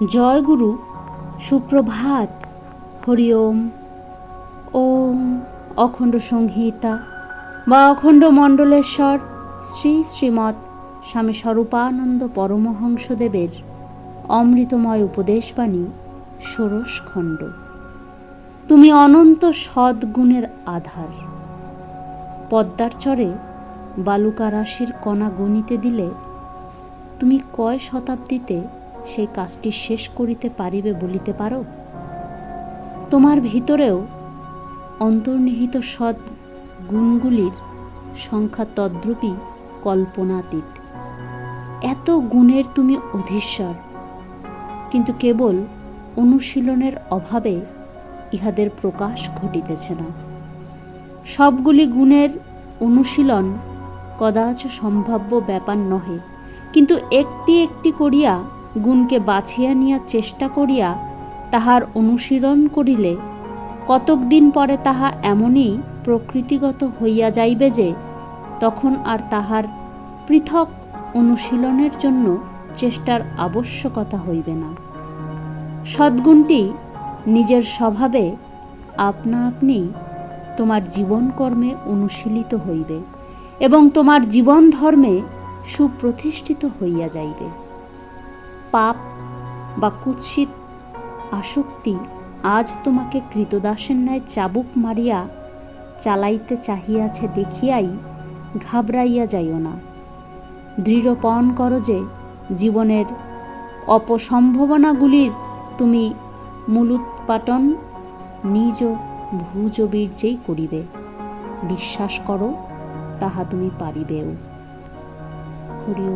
জয় গুরু সুপ্রভাত, হরি ওম ওম অখণ্ড সংহিতা, বা অখণ্ড মণ্ডলেশ্বর, শ্রী শ্রীমৎ স্বামী স্বরূপানন্দ পরমহংসদেবের অমৃতময় উপদেশবাণী, ষোড়শ খণ্ড। তুমি অনন্ত সদ্গুণের আধার। পদ্মার চরে বালুকা রাশির কণা গণিতে দিলে তুমি কয় শতাব্দীতে সেই কাজটি শেষ করিতে পারিবে বলিতে পারো? তোমার ভিতরেও অন্তর্নিহিত সৎ গুণগুলির সংখ্যা তদ্রূপই কল্পনাতীত। এত গুণের তুমি অধীশ্বর, কিন্তু কেবল অনুশীলনের অভাবে ইহাদের প্রকাশ ঘটিতেছে না। সবগুলি গুণের অনুশীলন কদাচ সম্ভাব্য ব্যাপার নহে, কিন্তু একটি একটি করিয়া গুণকে বাছিয়া নিয়ার চেষ্টা করিয়া তাহার অনুশীলন করিলে কতক দিন পরে তাহা এমনই প্রকৃতিগত হইয়া যাইবে যে, তখন আর তাহার পৃথক অনুশীলনের জন্য চেষ্টার আবশ্যকতা হইবে না। সদ্গুণটি নিজের স্বভাবে আপনা আপনি তোমার জীবনকর্মে অনুশীলিত হইবে এবং তোমার জীবন ধর্মে সুপ্রতিষ্ঠিত হইয়া যাইবে। পাপ বা কুৎসিত আসক্তি আজ তোমাকে কৃতদাসের ন্যায় চাবুক মারিয়া চালাইতে চাহিয়াছে দেখিয়াই ঘাবড়াইয়া যাইও না। দৃঢ়পণ করো যে জীবনের অপসম্ভাবনাগুলির তুমি মূলোৎপাটন নিজ ভুজ বীর্যেই করিবে। বিশ্বাস করো, তাহা তুমি পারিবেও। হরি